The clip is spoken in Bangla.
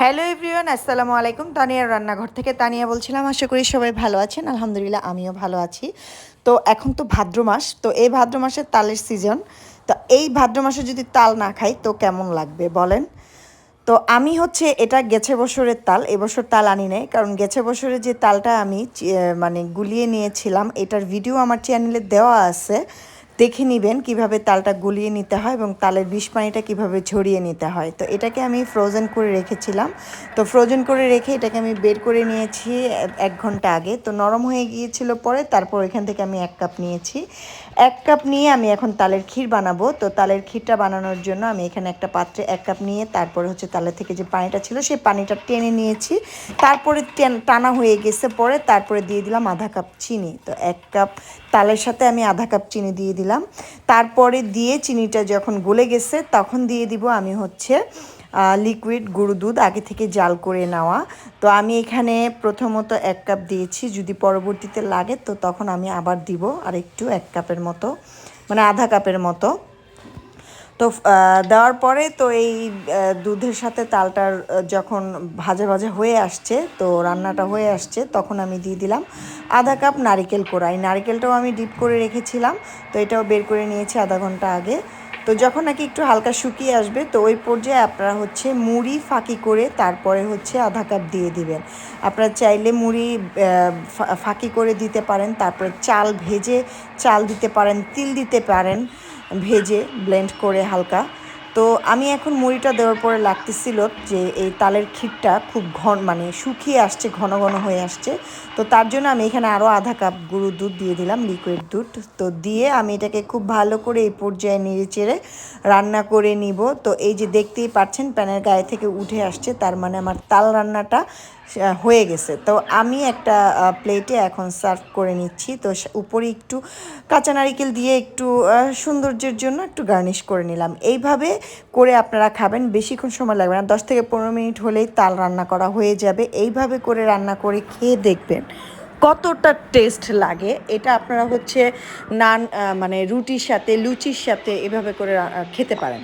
হ্যালো এভরিওয়ান, আসসালামু আলাইকুম। তানিয়ার রান্নাঘর থেকে তানিয়া বলছিলাম, আশা করি সবাই ভালো আছেন। আলহামদুলিল্লাহ, আমিও ভালো আছি। তো এখন তো ভাদ্র মাস, তো এই ভাদ্র মাসের তালের সিজন তো এই ভাদ্র মাসে যদি তাল না খাই, তো কেমন লাগবে বলেন? তো আমি হচ্ছে, এটা গেছে বছরের তাল এবছর তাল আনি নাই। কারণ গেছে বছরের যে তালটা আমি মানে গুলিয়ে নিয়েছিলাম, এটার ভিডিও আমার চ্যানেলে দেওয়া আছে। দেখে নেবেন কীভাবে তালটা গুলিয়ে নিতে হয় এবং তালের বিষ পানিটা কীভাবে ঝরিয়ে নিতে হয়। তো এটাকে আমি ফ্রোজেন করে রেখেছিলাম। তো ফ্রোজেন করে রেখে এটাকে আমি বের করে নিয়েছি এক- ঘণ্টা আগে। তো নরম হয়ে গিয়েছিল পরে তারপর এখান থেকে আমি এক কাপ নিয়েছি। এক কাপ নিয়ে আমি এখন তালের ক্ষীর বানাবো। তো তালের ক্ষীরটা বানানোর জন্য আমি এখানে একটা পাত্রে এক কাপ নিয়ে তারপরে হচ্ছে তালের থেকে যে পানিটা ছিল সেই পানিটা টেনে নিয়েছি। তারপরে টানা হয়ে গেছে পরে তারপরে দিয়ে দিলাম আধা কাপ চিনি। তো এক কাপ তালের সাথে আমি আধা কাপ চিনি দিয়ে দিলাম। তারপরে দিয়ে চিনিটা যখন গলে গেছে, তখন দিয়ে দিব আমি হচ্ছে লিকুইড গুঁড়ো দুধ আগে থেকে জাল করে নেওয়া। তো আমি এখানে প্রথমত এক কাপ দিয়েছি, যদি পরবর্তীতে লাগে তো তখন আমি আবার দিব আর একটু এক কাপের মতো মানে আধা কাপের মতো। তো দেওয়ার পরে তো এই দুধের সাথে তালটার যখন ভাজা ভাজা হয়ে আসছে, তো রান্নাটা হয়ে আসছে, তখন আমি দিয়ে দিলাম আধা কাপ নারিকেল কোড়া। এই নারিকেলটাও আমি ডিপ করে রেখেছিলাম, তো এটাও বের করে নিয়েছি আধা ঘণ্টা আগে। তো যখন নাকি একটু হালকা শুকিয়ে আসবে, তো ওই পর্যায়ে আপনারা হচ্ছে মুড়ি ফাঁকি করে তারপরে হচ্ছে আধা কাপ দিয়ে দিবেন। আপনারা চাইলে মুড়ি ফাঁকি করে দিতে পারেন, তারপরে চাল ভেজে চাল দিতে পারেন, তিল দিতে পারেন। ভেজে ব্লেন্ড করে হালকা। তো আমি এখন মুড়িটা দেওয়ার পরে লাগতেছিল যে এই তালের ক্ষীরটা খুব ঘন মানে শুকিয়ে আসছে, ঘন ঘন হয়ে আসছে। তো তার জন্য আমি এখানে আরও আধা কাপ গুঁড়ো দুধ দিয়ে দিলাম লিকুইড দুধ। তো দিয়ে আমি এটাকে খুব ভালো করে এই পর্যায়ে নেড়ে চেড়ে রান্না করে নিব। তো এই যে দেখতেই পাচ্ছেন, প্যানের গায়ে থেকে উঠে আসছে, তার মানে আমার তাল রান্নাটা হয়ে গেছে। তো আমি একটা প্লেটে এখন সার্ভ করে নিচ্ছি। তো উপরে একটু কাঁচা নারিকেল দিয়ে একটু সৌন্দর্যের জন্য একটু গার্নিশ করে নিলাম। এইভাবে করে আপনারা খাবেন, বেশিক্ষণ সময় লাগবে না। দশ থেকে পনেরো মিনিট হলেই তাল রান্না করা হয়ে যাবে। এইভাবে করে রান্না করে খেয়ে দেখবেন কতটা টেস্ট লাগে। এটা আপনারা হচ্ছে নান মানে রুটির সাথে, লুচির সাথে এভাবে করে খেতে পারেন।